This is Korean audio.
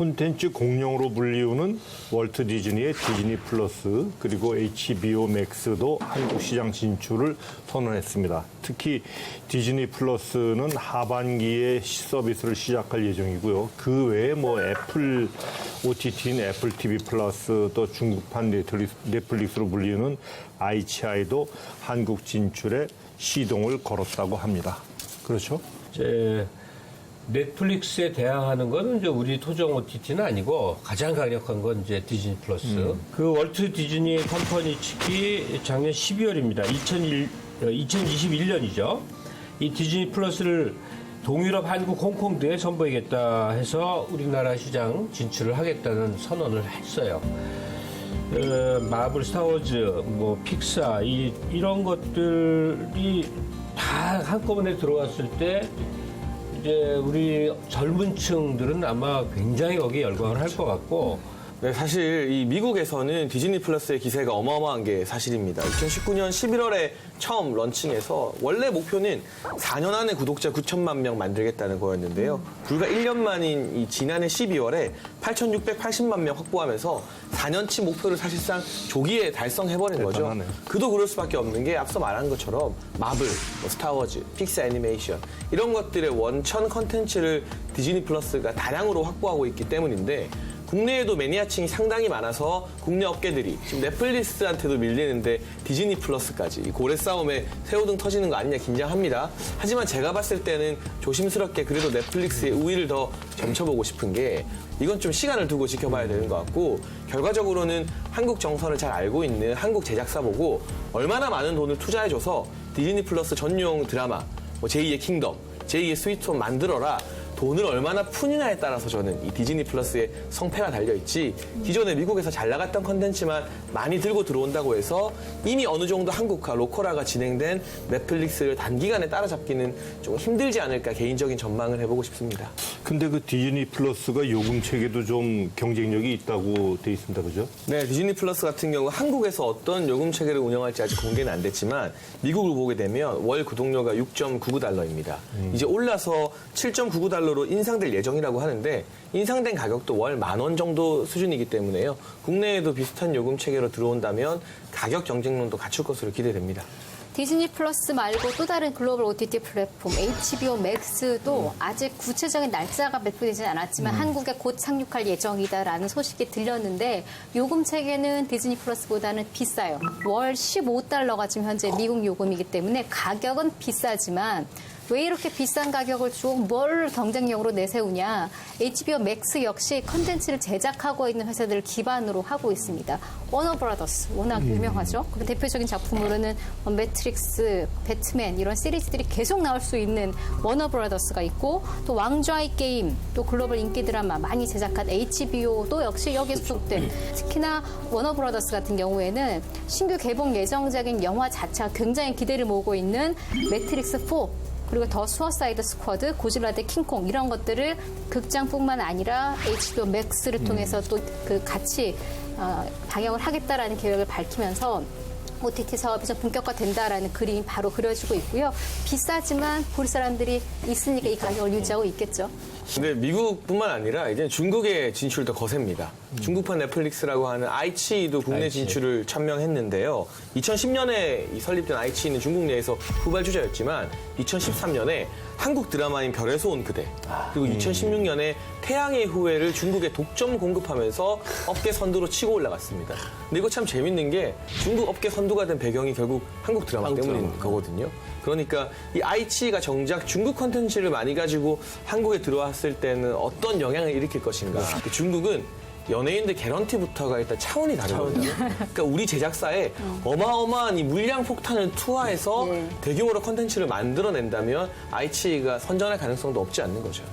콘텐츠 공룡으로 불리우는 월트 디즈니의 디즈니 플러스 그리고 HBO 맥스도 한국 시장 진출을 선언했습니다. 특히 디즈니 플러스는 하반기에 서비스를 시작할 예정이고요. 그 외에 뭐 애플 OTT인 애플 TV 플러스 또 중국판 넷플릭스- 넷플릭스로 불리우는 ICI도 한국 진출에 시동을 걸었다고 합니다. 그렇죠? 이제 넷플릭스에 대항하는 건 이제 우리 토종 OTT는 아니고 가장 강력한 건 이제 디즈니 플러스. 그 월트 디즈니 컴퍼니 측이 작년 12월입니다. 2001, 2021년이죠. 이 디즈니 플러스를 동유럽, 한국, 홍콩 등에 선보이겠다 해서 우리나라 시장 진출을 하겠다는 선언을 했어요. 어, 마블, 스타워즈, 뭐 픽사 이 이런 것들이 다 한꺼번에 들어왔을 때 이제 우리 젊은 층들은 아마 굉장히 거기에 열광을 할 것 같고 네, 사실 이 미국에서는 디즈니 플러스의 기세가 어마어마한 게 사실입니다. 2019년 11월에 처음 런칭해서 원래 목표는 4년 안에 구독자 9천만 명 만들겠다는 거였는데요. 불과 1년 만인 이 지난해 12월에 8,680만 명 확보하면서 4년치 목표를 사실상 조기에 달성해버린 거죠. 대단하네요. 그도 그럴 수밖에 없는 게 앞서 말한 것처럼 마블, 뭐 스타워즈, 픽스 애니메이션 이런 것들의 원천 컨텐츠를 디즈니 플러스가 다량으로 확보하고 있기 때문인데 국내에도 매니아층이 상당히 많아서 국내 업계들이 지금 넷플릭스한테도 밀리는데 디즈니 플러스까지 이 고래 싸움에 새우등 터지는 거 아니냐 긴장합니다. 하지만 제가 봤을 때는 조심스럽게 그래도 넷플릭스의 우위를 더 점쳐보고 싶은 게 이건 좀 시간을 두고 지켜봐야 되는 것 같고 결과적으로는 한국 정서를 잘 알고 있는 한국 제작사 보고 얼마나 많은 돈을 투자해줘서 디즈니 플러스 전용 드라마 뭐 제2의 킹덤, 제2의 스위트홈 만들어라 돈을 얼마나 푸느냐에 따라서 저는 이 디즈니 플러스의 성패가 달려있지 기존에 미국에서 잘 나갔던 컨텐츠만 많이 들고 들어온다고 해서 이미 어느 정도 한국화, 로컬화가 진행된 넷플릭스를 단기간에 따라잡기는 좀 힘들지 않을까 개인적인 전망을 해보고 싶습니다. 근데 그 디즈니 플러스가 요금 체계도 좀 경쟁력이 있다고 돼 있습니다. 그죠? 네, 디즈니 플러스 같은 경우 한국에서 어떤 요금 체계를 운영할지 아직 공개는 안 됐지만 미국을 보게 되면 월 구독료가 6.99달러입니다. 이제 올라서 7.99달러 로 인상될 예정이라고 하는데 인상된 가격도 월 만 원 정도 수준이기 때문에요. 국내에도 비슷한 요금 체계로 들어온다면 가격 경쟁력도 갖출 것으로 기대됩니다. 디즈니 플러스 말고 또 다른 글로벌 OTT 플랫폼 HBO 맥스도 아직 구체적인 날짜가 발표되지 않았지만 한국에 곧 상륙할 예정이다라는 소식이 들렸는데 요금 체계는 디즈니 플러스보다는 비싸요. 월 15달러가 지금 현재 미국 요금이기 때문에 가격은 비싸지만 왜 이렇게 비싼 가격을 주고 뭘 경쟁력으로 내세우냐. HBO 맥스 역시 컨텐츠를 제작하고 있는 회사들을 기반으로 하고 있습니다. 워너 브라더스 워낙 유명하죠. 그 대표적인 작품으로는 뭐 매트릭스, 배트맨 이런 시리즈들이 계속 나올 수 있는 워너 브라더스가 있고 또 왕좌의 게임, 또 글로벌 인기 드라마 많이 제작한 HBO도 역시 여기에 소속된 특히나 워너 브라더스 같은 경우에는 신규 개봉 예정작인 영화 자체가 굉장히 기대를 모으고 있는 매트릭스 4 그리고 더 수어사이드 스쿼드, 고질라 대 킹콩 이런 것들을 극장뿐만 아니라 HBO 맥스를 통해서 또 그 같이 어, 방영을 하겠다라는 계획을 밝히면서 OTT 사업이 좀 본격화된다라는 그림이 바로 그려지고 있고요. 비싸지만 우리 사람들이 있으니까 이 가격을 유지하고 있겠죠. 근데 미국뿐만 아니라 이제 중국의 진출도 거셉니다. 중국판 넷플릭스라고 하는 아이치도 국내 아이치. 진출을 천명했는데요. 2010년에 설립된 아이치는 중국 내에서 후발주자였지만 2013년에 한국 드라마인 별에서 온 그대 그리고 2016년에 태양의 후예를 중국에 독점 공급하면서 업계 선두로 치고 올라갔습니다. 근데 이거 참 재밌는 게 중국 업계 선두 가 된 배경이 결국 한국 드라마 한국 때문인 드라마. 거거든요. 그러니까 이 아이치가 정작 중국 컨텐츠를 많이 가지고 한국에 들어왔을 때는 어떤 영향을 일으킬 것인가. 그 중국은 연예인들 개런티부터가 일단 차원이 다르거든요. 그러니까 우리 제작사에 어마어마한 이 물량 폭탄을 투하해서 네. 대규모로 컨텐츠를 만들어낸다면 아이치가 선전할 가능성도 없지 않는 거죠.